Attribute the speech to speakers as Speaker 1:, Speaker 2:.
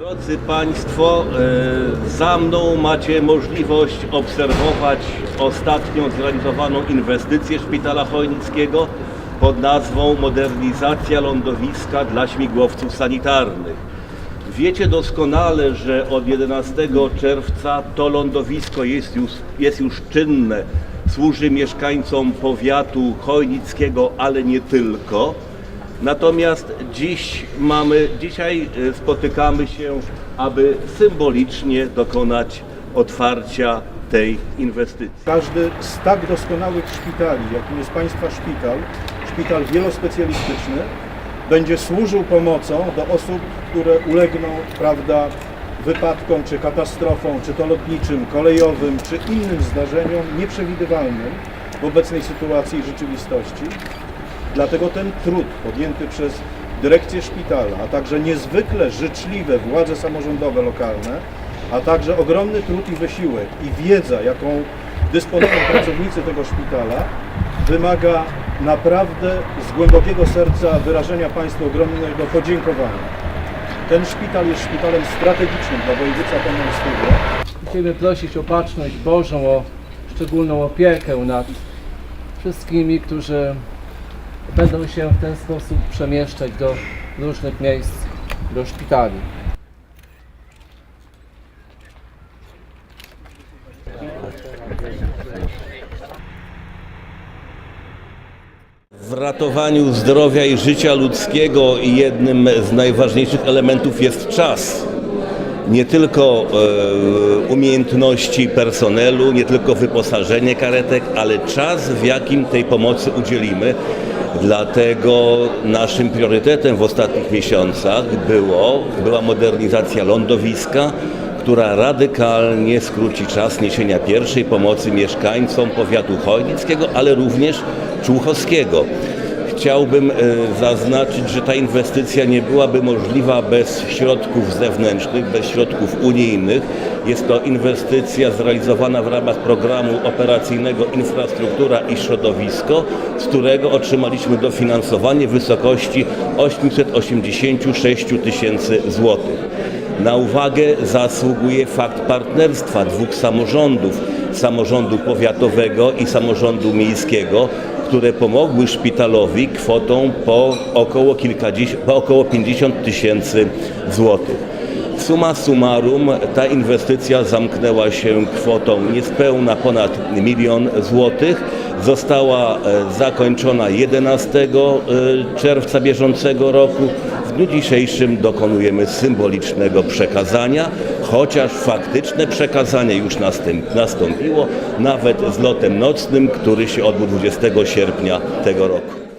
Speaker 1: Drodzy Państwo, e, za mną macie możliwość obserwować ostatnią zrealizowaną inwestycję Szpitala Chojnickiego pod nazwą Modernizacja lądowiska dla śmigłowców sanitarnych. Wiecie doskonale, że od 11 czerwca to lądowisko jest już, jest już czynne, służy mieszkańcom powiatu chojnickiego, ale nie tylko. Natomiast dziś mamy, dzisiaj e, spotykamy się, aby symbolicznie dokonać otwarcia tej inwestycji.
Speaker 2: Każdy z tak doskonałych szpitali, jakim jest Państwa szpital, szpital wielospecjalistyczny, będzie służył pomocą do osób, które ulegną, prawda, wypadkom, czy katastrofom, czy to lotniczym, kolejowym, czy innym zdarzeniom nieprzewidywalnym w obecnej sytuacji i rzeczywistości. Dlatego ten trud podjęty przez dyrekcję szpitala, a także niezwykle życzliwe władze samorządowe lokalne, a także ogromny trud i wysiłek i wiedza, jaką dysponują pracownicy tego szpitala, wymaga naprawdę z głębokiego serca wyrażenia Państwu ogromnego podziękowania. Ten szpital jest szpitalem strategicznym dla województwa pomorskiego.
Speaker 3: Chcemy prosić o baczność Bożą, o szczególną opiekę nad wszystkimi, którzy będą się w ten sposób przemieszczać do różnych miejsc, do szpitali.
Speaker 1: W ratowaniu zdrowia i życia ludzkiego jednym z najważniejszych elementów jest czas. Nie tylko e, umiejętności personelu, nie tylko wyposażenie karetek, ale czas, w jakim tej pomocy udzielimy. Dlatego naszym priorytetem w ostatnich miesiącach było, była modernizacja lądowiska, która radykalnie skróci czas niesienia pierwszej pomocy mieszkańcom powiatu chojnickiego, ale również człuchowskiego. Chciałbym e, zaznaczyć, że ta inwestycja nie byłaby możliwa bez środków zewnętrznych, bez środków unijnych. Jest to inwestycja zrealizowana w ramach programu operacyjnego Infrastruktura i Środowisko, z którego otrzymaliśmy dofinansowanie w wysokości 886 tysięcy złotych. Na uwagę zasługuje fakt partnerstwa dwóch samorządów, samorządu powiatowego i samorządu miejskiego, które pomogły szpitalowi kwotą po około, po około 50 tysięcy złotych. Suma summarum ta inwestycja zamknęła się kwotą niespełna ponad milion złotych. Została e, zakończona 11 e, czerwca bieżącego roku. W dniu dzisiejszym dokonujemy symbolicznego przekazania, chociaż faktyczne przekazanie już nastąpiło, nawet z lotem nocnym, który się odbył 20 sierpnia tego roku.